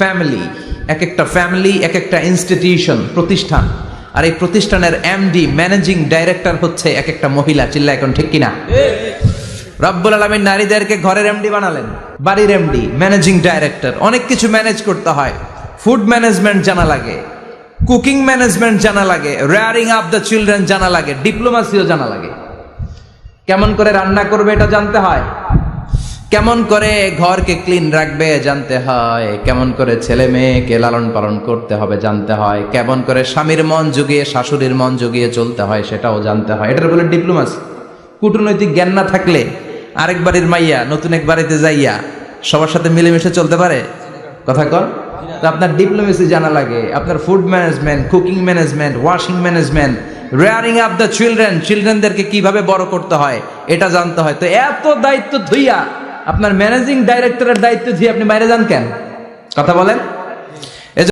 Family এক একটা family এক একটা ইনস্টিটিউশন প্রতিষ্ঠান। আর এই প্রতিষ্ঠানের এমডি ম্যানেজিং ডাইরেক্টর হচ্ছে এক একটা মহিলা চিল্লা এখন ঠিক কিনা? রব্বুল আলমীর নারীদেরকে ঘরের এমডি বানালেন, বাড়ির এমডি ম্যানেজিং ডাইরেক্টর অনেক কিছু ম্যানেজ করতে হয়। ফুড ম্যানেজমেন্ট জানা লাগে কুকিং ম্যানেজমেন্ট জানা লাগে রেয়ারিং আপ দ্য চিলড্রেন জানা লাগে ডিপ্লোমাসিও জানা লাগে। কেমন করে রান্না করবে এটা জানতে হয়? কেমন করে ঘরকে ক্লিন রাখবে জানতে হয়। কেমন করে ছেলে মেয়েকে লালন পালন করতে হবে জানতে হয়। কেমন করে স্বামীর মন জুগিয়ে, শাশুড়ির মন জুগিয়ে চলতে হয় সেটাও জানতে হয়। এটার বলে ডিপ্লোমাসি কূটনৈতিক জ্ঞান না থাকলে আরেক বাড়ির মাইয়া, নতুন এক বাড়িতে যাইয়া সবার সাথে মিলেমিশে চলতে পারে? কথা তো আপনার ডিপ্লোমেসি জানা লাগে। আপনার food management cooking management washing management rearing up the children চিলড্রেনদেরকে কীভাবে বড় করতে হয়, এটা জানতে হয়। তো এত দায়িত্ব ধুইয়া আপনার ম্যানেজিং ডাইরেক্টরের দায়িত্ব দিয়ে আপনি বাইরে যান কেন? কথা বলেন।